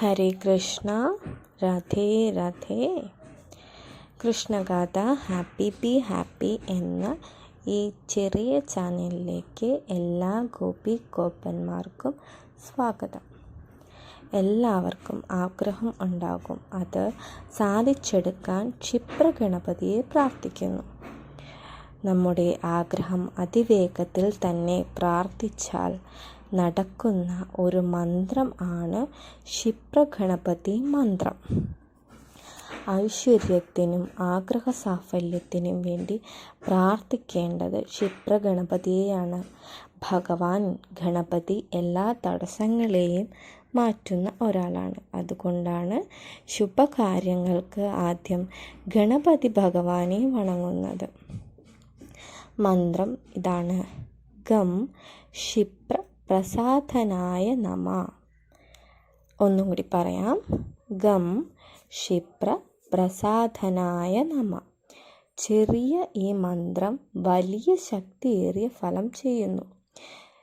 Hare Krishna Radhe Radhe. Krishnagatha happy B happy എന്ന ഈ ചെറിയ ചാനലിലേക്ക് എല്ലാ ഗോപി ഗോപ്പന്മാർക്കും സ്വാഗതം. എല്ലാവർക്കും ആഗ്രഹം ഉണ്ടാകും അത് സാധിച്ചെടുക്കാൻ ക്ഷിപ്രഗണപതിയെ പ്രാർത്ഥിക്കുന്നു. നമ്മുടെ ആഗ്രഹം അതിവേഗത്തിൽ തന്നെ പ്രാർത്ഥിച്ചാൽ നടക്കുന്ന ഒരു മന്ത്രം ആണ് ക്ഷിപ്രഗണപതി മന്ത്രം. ഐശ്വര്യത്തിനും ആഗ്രഹ സാഫല്യത്തിനും വേണ്ടി പ്രാർത്ഥിക്കേണ്ടത് ക്ഷിപ്രഗണപതിയെയാണ്. ഭഗവാൻ ഗണപതി എല്ലാ തടസ്സങ്ങളെയും മാറ്റുന്ന ഒരാളാണ്. അതുകൊണ്ടാണ് ശുഭകാര്യങ്ങൾക്ക് ആദ്യം ഗണപതി ഭഗവാനെ വണങ്ങുന്നത്. മന്ത്രം ഇതാണ്. ഗം ക്ഷിപ്ര പ്രസാദനായ നമ. ഒന്നും കൂടി പറയാം. ഗം ക്ഷിപ്ര പ്രസാധനായ നമ. ചെറിയ ഈ മന്ത്രം വലിയ ശക്തിയേറിയ ഫലം ചെയ്യുന്നു.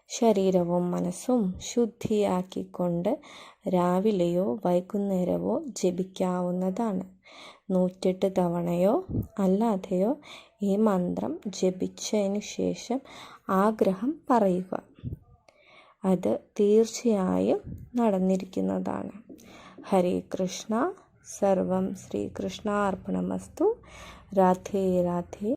ശരീരവും മനസ്സും ശുദ്ധിയാക്കിക്കൊണ്ട് രാവിലെയോ വൈകുന്നേരമോ ജപിക്കാവുന്നതാണ്. നൂറ്റെട്ട് തവണയോ അല്ലാതെയോ ഈ മന്ത്രം ജപിച്ചതിന് ശേഷം ആഗ്രഹം പറയുക. അത് തീർച്ചയായും നടന്നിരിക്കുന്നതാണ്. ഹരേ കൃഷ്ണ. സർവം ശ്രീകൃഷ്ണാർപ്പണമസ്തു. രാധേ രാധേ.